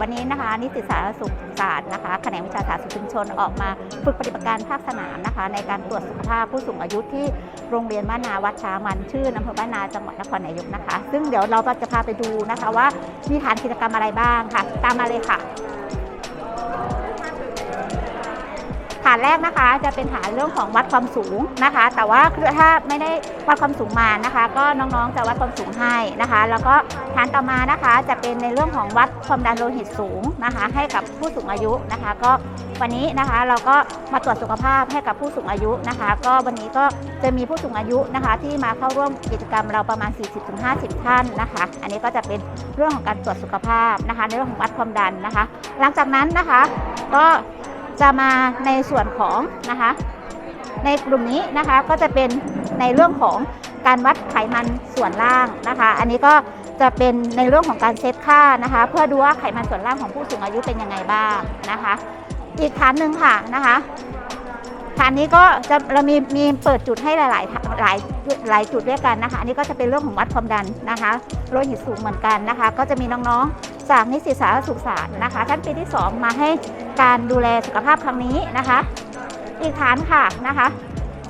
วันนี้นะคะ นิสิตสาธารณสุขศาสตร์นะคะแขนงวิชาสาธารณสุขชุมชนออกมาฝึกปฏิบัติการภาคสนามนะคะ ในการตรวจสุขภาพผู้สูงอายุที่โรงเรียนบ้านนาวัดช้างมันชื่ออำเภอบ้านนาจังหวัดนครนายกนะคะ ซึ่งเดี๋ยวเราก็จะพาไปดูนะคะว่ามีฐานกิจกรรมอะไรบ้างค่ะ ตามมาเลยค่ะ ฐานแรกนะคะจะเป็นฐานเรื่องของวัดความสูงนะคะ แต่ว่าถ้าไม่ได้วัดความสูงมานะคะ ก็น้องๆจะวัดความสูงให้นะคะ แล้วก็ฐานต่อมานะคะจะเป็นในเรื่องของวัดความดันโลหิตสูงนะคะ ให้กับผู้สูงอายุนะคะ ก็วันนี้นะคะเราก็มาตรวจสุขภาพให้กับผู้สูงอายุนะคะ ก็วันนี้ก็จะมีผู้สูงอายุนะคะ ที่มาเข้าร่วมกิจกรรมเราประมาณ 40-50 ท่านนะคะ อันนี้ก็จะเป็นเรื่องของการตรวจสุขภาพนะคะ ในเรื่องของวัดความดันนะคะ หลังจากนั้นนะคะก็ จะมาในส่วนของนะคะ ในกลุ่มนี้นะคะก็จะเป็นในเรื่องของการวัดไขมันส่วนล่างนะคะ อันนี้ก็จะเป็นในเรื่องของการเซตค่านะคะ เพื่อดูว่าไขมันส่วนล่างของผู้สูงอายุเป็นยังไงบ้างนะคะ อีกฐานหนึ่งค่ะนะคะฐานนี้ก็จะเรามีมีเปิดจุดให้หลายๆหลายหลายจุดด้วยกันนะคะ อันนี้ก็จะเป็นเรื่องของวัดความดันนะคะโลหิตสูงเหมือนกันนะคะ ก็จะมีน้องๆ จากนิสิตสาธารณสุขศาสตร์นะคะท่านปีที่ 2 มาให้การดูแลสุขภาพครั้งนี้นะคะ อีกฐานค่ะนะคะ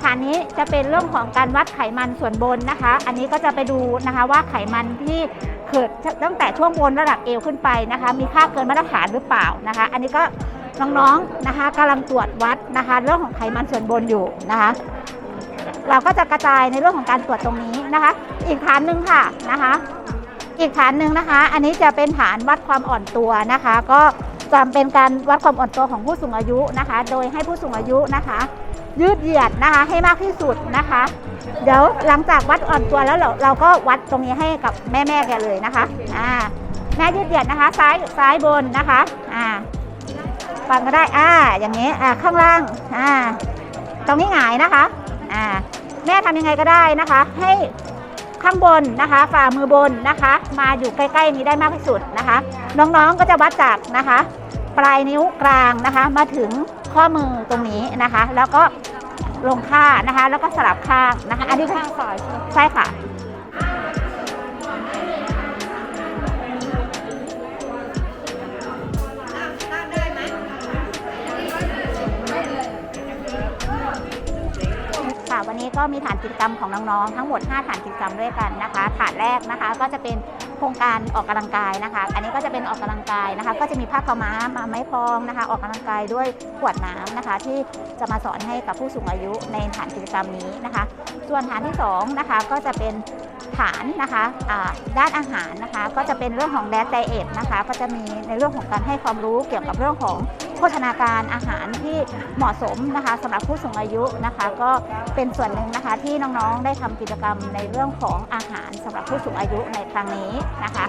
ฐานนี้จะเป็นเรื่องของการวัดไขมันส่วนบนนะคะ อันนี้ก็จะไปดูนะคะว่าไขมันที่เกิดตั้งแต่ช่วงบนระดับเอวขึ้นไปนะคะ มีค่าเกินมาตรฐานหรือเปล่านะคะ อันนี้ก็น้องๆนะคะกำลังตรวจวัดนะคะ เรื่องของไขมันส่วนบนอยู่นะคะ เราก็จะกระจายในเรื่องของการตรวจตรงนี้นะคะ อีกฐานหนึ่งค่ะนะคะ อีกฐานหนึ่งนะคะ อันนี้จะเป็นฐานวัดความอ่อนตัวนะคะ ก็จะเป็นการวัดความอ่อนตัวของผู้สูงอายุนะคะ โดยให้ผู้สูงอายุนะคะ ยืดเหยียดนะคะให้มากที่สุดนะคะ เดี๋ยวหลังจากวัดอ่อนตัวแล้วเราเราก็วัดตรงนี้ให้กับแม่แม่ๆแกเลยนะคะอ่าแม่ยืดเหยียดนะคะ ซ้ายซ้ายบนนะคะอ่าฟังก็ได้อ่าอย่างนี้อ่าข้างล่างอ่าตรงนี้หงายนะคะอ่าแม่ทำยังไงก็ได้นะคะ ให้ ข้างบนนะคะ ฝ่ามือบนนะคะ มาอยู่ใกล้ๆนี้ได้มากที่สุดนะคะ น้องๆก็จะวัดจากนะคะ ปลายนิ้วกลางนะคะ มาถึงข้อมือตรงนี้นะคะ แล้วก็ลงค่านะคะ แล้วก็สลับข้างนะคะ อันนี้ข้างซ้ายใช่ค่ะ วันนี้ก็มีฐานกิจกรรมของน้องๆ ทั้งหมด 5 ฐานกิจกรรมด้วยกันนะคะฐานแรกนะคะก็จะเป็นโครงการออกกำลังกายนะคะ อันนี้ก็จะเป็นออกกำลังกายนะคะ ก็จะมีผ้าขาวม้ามาไม้พองนะคะ ออกกำลังกายด้วยขวดน้ำนะคะ ที่จะมาสอนให้กับผู้สูงอายุในฐานกิจกรรมนี้นะคะ ส่วนฐานที่2นะคะก็จะเป็นฐานนะคะด้านอาหารนะคะ ก็จะเป็นเรื่องของแดดไดเอทนะคะ ก็จะมีในเรื่องของการให้ความรู้เกี่ยวกับเรื่องของ โภชนาการอาหารที่เหมาะสมนะคะสำหรับผู้สูงอายุนะคะ ก็เป็นส่วนหนึ่งนะคะที่น้องๆได้ทำกิจกรรมในเรื่องของอาหารสำหรับผู้สูงอายุในครั้งนี้นะคะ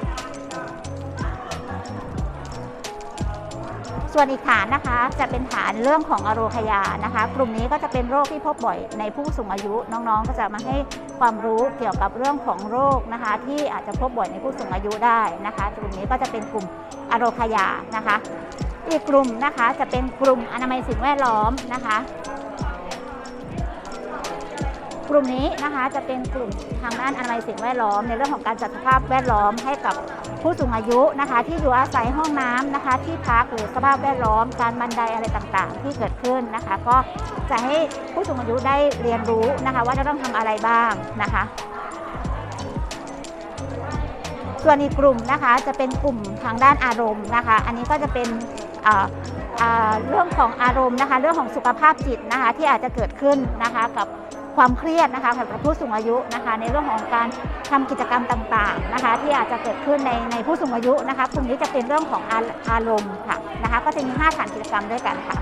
ส่วนอีกฐานนะคะจะเป็นฐานเรื่องของอโรคยานะคะ กลุ่มนี้ก็จะเป็นโรคที่พบบ่อยในผู้สูงอายุน้องๆ ก็จะมาให้ความรู้เกี่ยวกับเรื่องของโรคนะคะ ที่อาจจะพบบ่อยในผู้สูงอายุได้นะคะ กลุ่มนี้ก็จะเป็นกลุ่มอโรคยานะคะ อีกกลุ่มนะคะจะเป็นกลุ่มอนามัยสิ่งแวดล้อมนะคะ กลุ่มนี้นะคะจะเป็นกลุ่มทางด้านอนามัยสิ่งแวดล้อม ในเรื่องของการจัดสภาพแวดล้อมให้กับผู้สูงอายุนะคะ ที่อยู่อาศัยห้องน้ำนะคะ ที่พักหรือสภาพแวดล้อม การบันไดอะไรต่างๆ ที่เกิดขึ้นนะคะ ก็จะให้ผู้สูงอายุได้เรียนรู้นะคะ ว่าจะต้องทำอะไรบ้างนะคะ ส่วนอีกกลุ่มนะคะจะเป็นกลุ่มทางด้านอารมณ์นะคะ อันนี้ก็จะเป็น เรื่องของอารมณ์นะคะ เรื่องของสุขภาพจิตนะคะที่อาจจะเกิดขึ้นนะคะกับความเครียดนะคะกับผู้สูงอายุนะคะ ในเรื่องของการทำกิจกรรมต่างๆนะคะ ที่อาจจะเกิดขึ้นในในผู้สูงอายุนะคะกลุ่มนี้จะเป็นเรื่องของอาอารมณ์ค่ะนะคะ ก็จะมี 5 ฐานกิจกรรมด้วยกันค่ะ